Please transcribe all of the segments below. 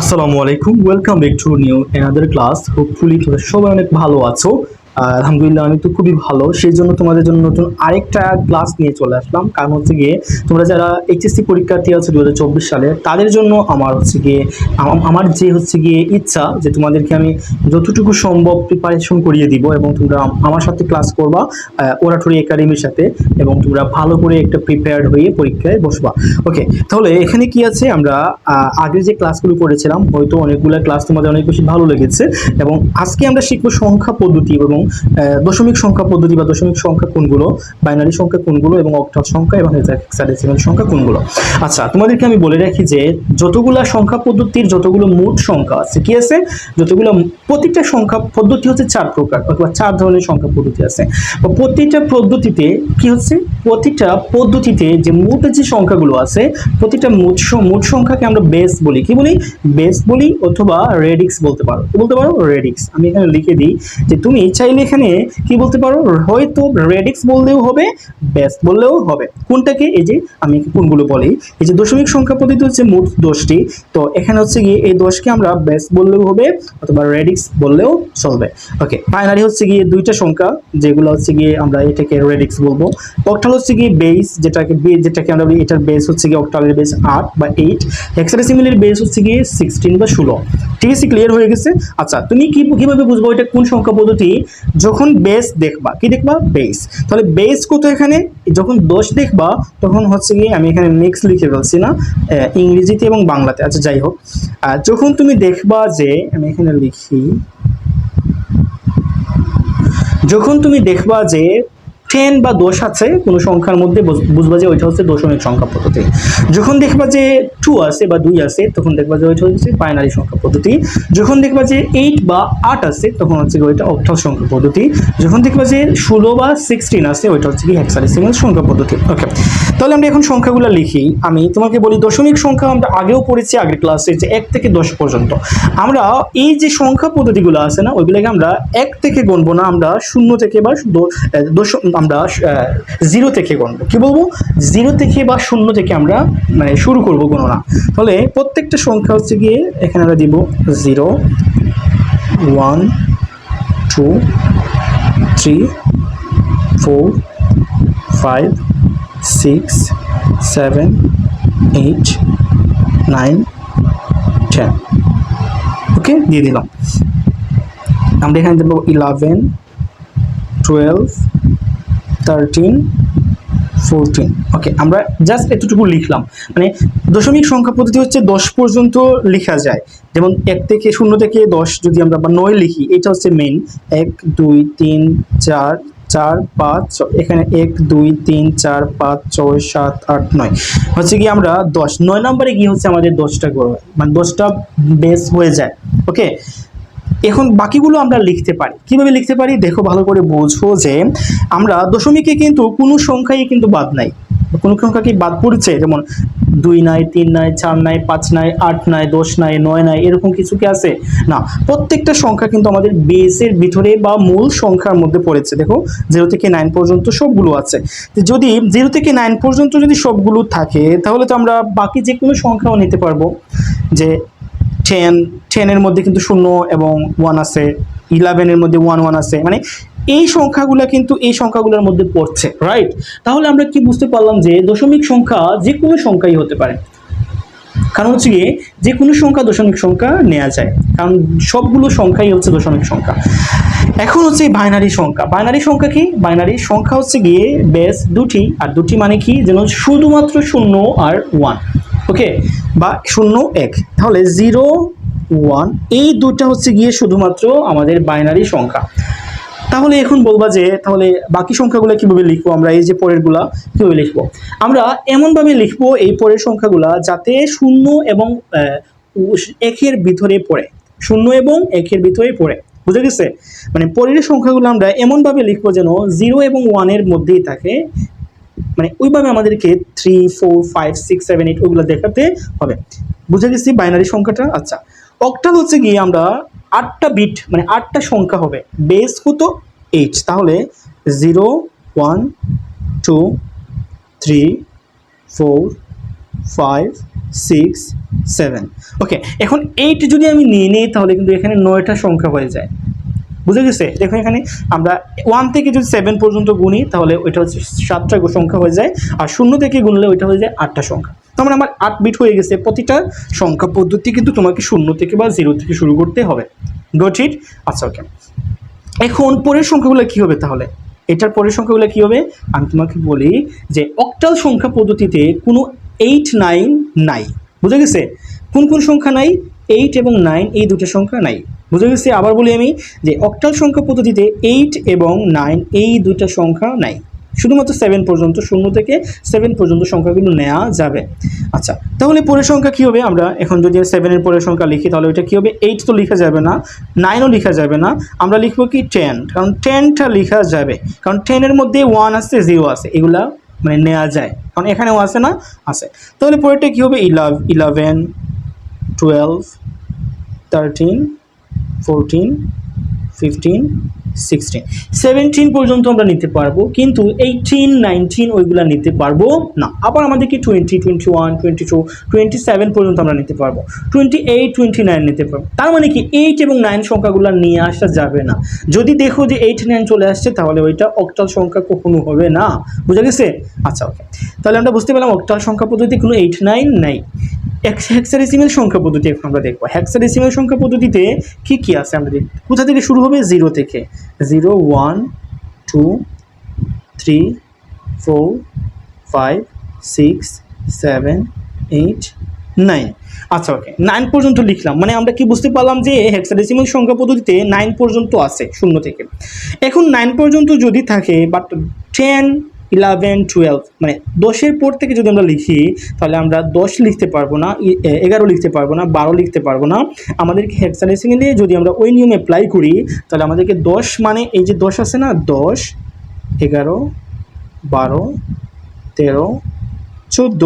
আসসালামু আলাইকুম welcome back to new another class hopefully তোমরা সবাই অনেক ভালো আছো। আলহামদুলিল্লাহ আমি তো খুবই ভালো। সেই জন্য তোমাদের জন্য নতুন আরেকটা ক্লাস নিয়ে চলে আসলাম। কারণ হচ্ছে গিয়ে তোমরা যারা এইচএসসি পরীক্ষার্থী আছে দু হাজার চব্বিশ সালে, তাদের জন্য আমার হচ্ছে গিয়ে আমার যে হচ্ছে গিয়ে ইচ্ছা যে তোমাদেরকে আমি যতটুকু সম্ভব প্রিপারেশন করিয়ে দিব এবং তোমরা আমার সাথে ক্লাস করবা ওরাটোরি একাডেমির সাথে এবং তোমরা ভালো করে একটা প্রিপেয়ার্ড হয়ে পরীক্ষায় বসবা। ওকে তাহলে এখানে কি আছে? আমরা আগে যে ক্লাসগুলো করেছিলাম, হয়তো অনেকগুলো ক্লাস তোমাদের অনেক বেশি ভালো লেগেছে এবং আজকে আমরা শিখব সংখ্যা পদ্ধতি এবং দশমিক সংখ্যা পদ্ধতি বা দশমিক সংখ্যা কোনগুলো? বাইনারি সংখ্যা কোনগুলো এবং অক্টাল সংখ্যা এবং হেক্সাডেসিমাল সংখ্যা কোনগুলো? আচ্ছা তোমাদেরকে আমি বলে রাখি যে যতগুলা সংখ্যা পদ্ধতির যতগুলো মোট সংখ্যা আছে, কি আছে? যতগুলো প্রতিটা সংখ্যা পদ্ধতি হচ্ছে চার প্রকার অথবা চার ধরনের সংখ্যা পদ্ধতি আছে। প্রতিটা পদ্ধতিতে কি হচ্ছে? প্রতিটা পদ্ধতিতে যে মোট যে সংখ্যাগুলো আছে, প্রতিটা মোট মোট সংখ্যাকে আমরা বেস বলি। কি বলি? বেস বলি অথবা রেডিক্স বলতে পারো। বলতে পারো? রেডিক্স আমি এখানে লিখে দিই যে তুমি চাইলে এখানে কি বলতে পারো? হয়তো রেডিক্স বললেও হবে বেস বললেও হবে। কোনটাকে এই যে আমি কোনগুলো বলি? এই যে দশমিক সংখ্যা পদ্ধতি হচ্ছে মোট দশটি। তো এখানে হচ্ছে গিয়ে এই দশকে আমরা বেস বললেও হবে অথবা রেডিক্স বললেও চলবে। ওকে বাইনারি হচ্ছে গিয়ে দুইটা সংখ্যা, যেগুলো হচ্ছে গিয়ে আমরা এটাকে রেডিক্স বলব। অক্টাল হচ্ছে গিয়ে বেস, যেটাকে যেটাকে আমরা এটার বেস হচ্ছে গিয়ে অক্টালের বেস আট বা এইট। হেক্সাডেসিমেলের বেস হচ্ছে গিয়ে সিক্সটিন বা ষোলো। ঠিক আছে ক্লিয়ার হয়ে গেছে? আচ্ছা তুমি কি, কীভাবে বুঝব এটা কোন সংখ্যা পদ্ধতি? যখন বেস দেখবা, কি দেখবা? বেস তাহলে বেস কত এখানে? যখন দোষ দেখবা, তখন হচ্ছে কি আমি এখানে মিক্স লিখে ফেলছি না ইংরেজিতে এবং বাংলাতে। আচ্ছা যাই হোক। যখন তুমি দেখবা যে, আমি এখানে লিখি, যখন তুমি দেখবা যে টেন বা দোষ আছে, কোনো সংখ্যার মধ্যে বুঝবা যে ওইটা হচ্ছে দশমিক সংখ্যা পদ্ধতি। যখন দেখবা যে টু আছে বা দুই আছে, তখন দেখবা যে ওইটা হচ্ছে বাইনারি সংখ্যা পদ্ধতি। যখন দেখবা যে এইট বা আট আছে, তখন হচ্ছে ওইটা অক্টাল সংখ্যা পদ্ধতি। যখন দেখবা যে ষোলো বা সিক্সটিন আছে, ওইটা হচ্ছে কি হেক্সাডেসিমাল সংখ্যা পদ্ধতি। ওকে তাহলে আমরা এখন সংখ্যাগুলো লিখি। আমি তোমাকে বলি দশমিক সংখ্যা আমরা আগেও পড়েছি আগের ক্লাসে যে এক থেকে দশ পর্যন্ত। আমরা এই যে সংখ্যা পদ্ধতিগুলো আছে না, ওইগুলোকে আমরা এক থেকে গণবো না, আমরা শূন্য থেকে বা দশ আমরা জিরো থেকে গণবো কি বলব? জিরো থেকে বা শূন্য থেকে আমরা মানে শুরু করব গণনা। তাহলে প্রত্যেকটা সংখ্যা হচ্ছে গিয়ে এখানে আমরা দিব zero, one, two, three, four, five, six, seven, eight, nine, ten. Okay? দিয়ে দিলাম। আমরা এখানে দেবো eleven, twelve thirteen fourteen okay আমরা জাস্ট এতটুকু লিখলাম। মানে দশমিক সংখ্যা পদ্ধতি হচ্ছে দশ পর্যন্ত লেখা যায়। যেমন এক থেকে শূন্য থেকে দশ যদি আমরা বা নয় লিখি, এটা হচ্ছে মেন এক, দুই, তিন, চার চার, পাঁচ এখানে এক, দুই, তিন, চার, পাঁচ, ছয়, সাত, আট, নয়। হচ্ছে কি আমরা দশ, নয় নম্বরে গিয়ে হচ্ছে আমাদের দশটা মানে দশটা বেস হয়ে যায়। ওকে এখন বাকিগুলো আমরা লিখতে পারি। কীভাবে লিখতে পারি? দেখো, ভালো করে বোঝো যে আমরা দশমিকে কিন্তু কোনো সংখ্যাই কিন্তু বাদ নাই। কোনো সংখ্যা কি বাদ পড়ছে? যেমন দুই নাই, তিন নাই, চার নাই, পাঁচ নাই, আট নাই, দশ নাই, নয় নাই, এরকম কিছু কি আছে? না, প্রত্যেকটা সংখ্যা কিন্তু আমাদের বেসের ভিতরে বা মূল সংখ্যার মধ্যে পড়েছে। দেখো জিরো থেকে নাইন পর্যন্ত সবগুলো আছে। যদি জিরো থেকে নাইন পর্যন্ত যদি সবগুলো থাকে, তাহলে তো আমরা বাকি যে কোনো সংখ্যাও নিতে পারব। যে টেন টেনের মধ্যে কিন্তু শূন্য এবং ওয়ান আছে ইলেভেনের মধ্যে ওয়ান ওয়ান আছে। মানে এই সংখ্যাগুলো কিন্তু এই সংখ্যাগুলোর মধ্যে পড়ছে রাইট তাহলে আমরা কি বুঝতে পারলাম যে দশমিক সংখ্যা যে কোনো সংখ্যাই হতে পারে। কারণ হচ্ছে গিয়ে যে কোনো সংখ্যা দশমিক সংখ্যা নেওয়া যায়। কারণ সবগুলো সংখ্যাই হচ্ছে দশমিক সংখ্যা। এখন হচ্ছে বাইনারি সংখ্যা। বাইনারি সংখ্যা কি? বাইনারি সংখ্যা হচ্ছে গিয়ে বেস দুটি। আর দুটি মানে কি? যেন শুধুমাত্র শূন্য আর ওয়ান ওকে বা শূন্য এক। তাহলে জিরো ওয়ান এই দুটা হচ্ছে গিয়ে শুধুমাত্র আমাদের বাইনারি সংখ্যা। তাহলে এখন বলবা যে, তাহলে বাকি সংখ্যাগুলো কীভাবে লিখব আমরা? এই যে পরেরগুলা কীভাবে লিখব? আমরা এমনভাবে লিখব এই পরের সংখ্যাগুলা যাতে শূন্য এবং একের ভিতরে পড়ে। শূন্য এবং একের ভিতরে পড়ে। বুঝে গেছে? মানে পরের সংখ্যাগুলো আমরা এমনভাবে লিখব যেন জিরো এবং ওয়ানের মধ্যেই থাকে। মানে ওইভাবে আমাদেরকে three four five six seven eight ওইগুলো দেখাতে হবে। বুঝে গেছি বাইনারি সংখ্যাটা? আচ্ছা। অক্টাল হচ্ছে গিয়ে আমরা আটটা বিট মানে আটটা সংখ্যা হবে। বেস কত এইট তাহলে zero one two three four five six seven okay এখন এইট যদি আমি নিয়ে নিই, তাহলে কিন্তু এখানে নয়টা সংখ্যা হয়ে যায়। বুঝে গেছে? দেখো এখানে আমরা ওয়ান থেকে যদি সেভেন পর্যন্ত গুনি, তাহলে ওইটা হচ্ছে সাতটা সংখ্যা হয়ে যায়, আর শূন্য থেকে গুনলে ওইটা হয়ে যায় আটটা সংখ্যা। তার মানে আমার আট বিট হয়ে গেছে। প্রতিটা সংখ্যা পদ্ধতি কিন্তু তোমাকে শূন্য থেকে বা জিরো থেকে শুরু করতে হবে। ইট আচ্ছা ওকে এখন পরের সংখ্যাগুলো কি হবে তাহলে? এটার পরের সংখ্যাগুলো কি হবে? আমি তোমাকে বলি যে অক্টাল সংখ্যা পদ্ধতিতে কোনো এইট নাইন নাই। বুঝে গেছে? কোন কোন সংখ্যা নাই? এইট এবং নাইন এই দুটো সংখ্যা নাই। বুঝে গেছে? আবার বলি আমি যে অক্টাল সংখ্যা পদ্ধতিতে এইট এবং নাইন এই দুটো সংখ্যা নাই। শুধুমাত্র সেভেন পর্যন্ত, শূন্য থেকে সেভেন পর্যন্ত সংখ্যাগুলো নেওয়া যাবে। আচ্ছা তাহলে পরের সংখ্যা কী হবে আমরা? এখন যদি সেভেনের পরের সংখ্যা লিখি, তাহলে ওইটা কী হবে? এইট তো লেখা যাবে না নাইনও লেখা যাবে না। আমরা লিখব কি টেন কারণ টেনটা লেখা যাবে। কারণ টেনের মধ্যে ওয়ান আছে জিরো আছে, এগুলা মানে নেওয়া যায়। কারণ এখানেও আছে না? আছে। তাহলে পরেরটা কী হবে? ইলাভ eleven twelve thirteen fourteen fifteen sixteen seventeen পর্যন্ত আমরা নিতে পারব, কিন্তু এইটিন নাইনটিন ওইগুলো নিতে পারব না। আবার আমাদেরকে twenty twenty one twenty two twenty seven পর্যন্ত আমরা নিতে পারব। টোয়েন্টি এইট টোয়েন্টি নাইন নিতে পারব। তার মানে কি এইট এবং নাইন সংখ্যাগুলো নিয়ে আসা যাবে না। যদি দেখো যে এইট নাইন চলে আসছে, তাহলে ওইটা অক্টাল সংখ্যা কখনো হবে না। বুঝা গেছে? আচ্ছা ওকে তাহলে আমরা বুঝতে পেলাম অক্টাল সংখ্যা পদ্ধতি কোনো এইট নাইন নাই। হ্যাক্সাডেসিমেল সংখ্যা পদ্ধতি এখন আমরা দেখব। হ্যাক্সাডেসিমেল সংখ্যা পদ্ধতিতে কি কি আছে আমরা দেখি কোথা থেকে শুরু হবে? জিরো থেকে। Zero one two three four five six seven eight nine আচ্ছা ওকে নাইন পর্যন্ত লিখলাম। মানে আমরা কি বুঝতে পারলাম যে হেক্সাডেসিমাল সংখ্যা পদ্ধতিতে নাইন পর্যন্ত আছে, শূন্য থেকে। এখন নাইন পর্যন্ত যদি থাকে বাট টেন ইলেভেন টুয়েলভ মানে দশের পর থেকে যদি আমরা লিখি, তাহলে আমরা দশ লিখতে পারব না এগারো লিখতে পারব না, বারো লিখতে পারব না। আমাদেরকে হেক্সাডেসিমালে যদি আমরা ওই নিয়মে অ্যাপ্লাই করি, তাহলে আমাদেরকে দশ মানে এই যে দশ আছে না, দশ, এগারো, বারো, তেরো, চোদ্দ,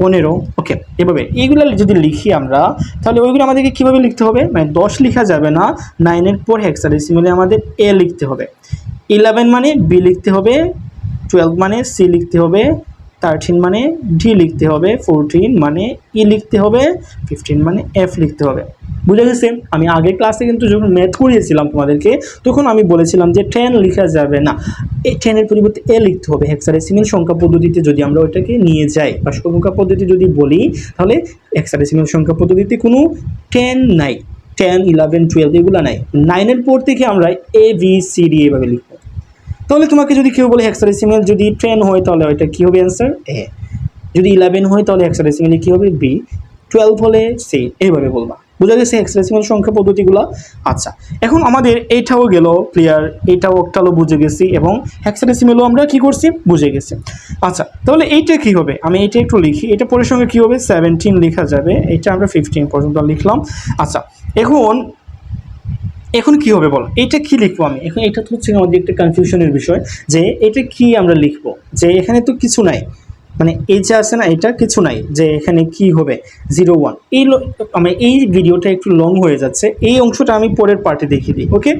পনেরো ওকে এভাবে। এইগুলো যদি লিখি আমরা, তাহলে ওইগুলো আমাদেরকে কীভাবে লিখতে হবে? মানে দশ লেখা যাবে না নাইনের পর হেক্সাডেসিমালে আমাদের এ লিখতে হবে। ইলেভেন মানে বি লিখতে হবে টুয়েলভ মানে সি লিখতে হবে থার্টিন মানে ডি লিখতে হবে ফোরটিন মানে ই লিখতে হবে ফিফটিন মানে এফ লিখতে হবে। বুঝে গেছে? আমি আগের ক্লাসে কিন্তু যখন ম্যাথ করিয়েছিলাম তোমাদেরকে, তখন আমি বলেছিলাম যে টেন লেখা যাবে না। এই টেনের পরিবর্তে এ লিখতে হবে। হেক্সাডেসিমাল সংখ্যা পদ্ধতিতে যদি আমরা ওইটাকে নিয়ে যাই, বা সংখ্যা পদ্ধতি যদি বলি, তাহলে হেক্সাডেসিমাল সংখ্যা পদ্ধতিতে কোনো টেন নাই। টেন ইলেভেন টুয়েলভ এগুলো নাই। নাইনের পর থেকে আমরা এ বি সি ডি এভাবে লিখব। তাহলে তোমাকে যদি কেউ বলে হেক্সাডেসিমাল যদি টেন হয় তাহলে ওইটা কী হবে অ্যান্সার এ যদি ইলেভেন হয় তাহলে হেক্সাডেসিমালে কী হবে? বি টুয়েলভ হলে সি এইভাবে বলবা। বোঝা গেছে হেক্সাডেসিমাল সংখ্যা পদ্ধতিগুলো? আচ্ছা এখন আমাদের এইটাও গেল ক্লিয়ার এইটাও অক্টালও বুঝে গেছি এবং হেক্সাডেসিমালও আমরা কি করছি? বুঝে গেছি। আচ্ছা তাহলে এইটা কি হবে? আমি এইটা একটু লিখি। এটা পরের সঙ্গে কী হবে? সেভেন্টিন লেখা যাবে। এটা আমরা ফিফটিন পর্যন্ত লিখলাম। আচ্ছা এখন এখন কি হবে বল? এটা কি লিখব আমি? এখন এটা তো হচ্ছে আমাদের একটা কনফিউশনের বিষয় যে এটা কি আমরা লিখব? যে এখানে তো কিছু নাই। মানে এই যে আছে না, এটা কিছু নাই যে এখানে কি হবে? জিরো ওয়ান এই মানে এই ভিডিওটা একটু লং হয়ে যাচ্ছে। এই অংশটা আমি পরের পার্টে দেখিয়ে দিই ওকে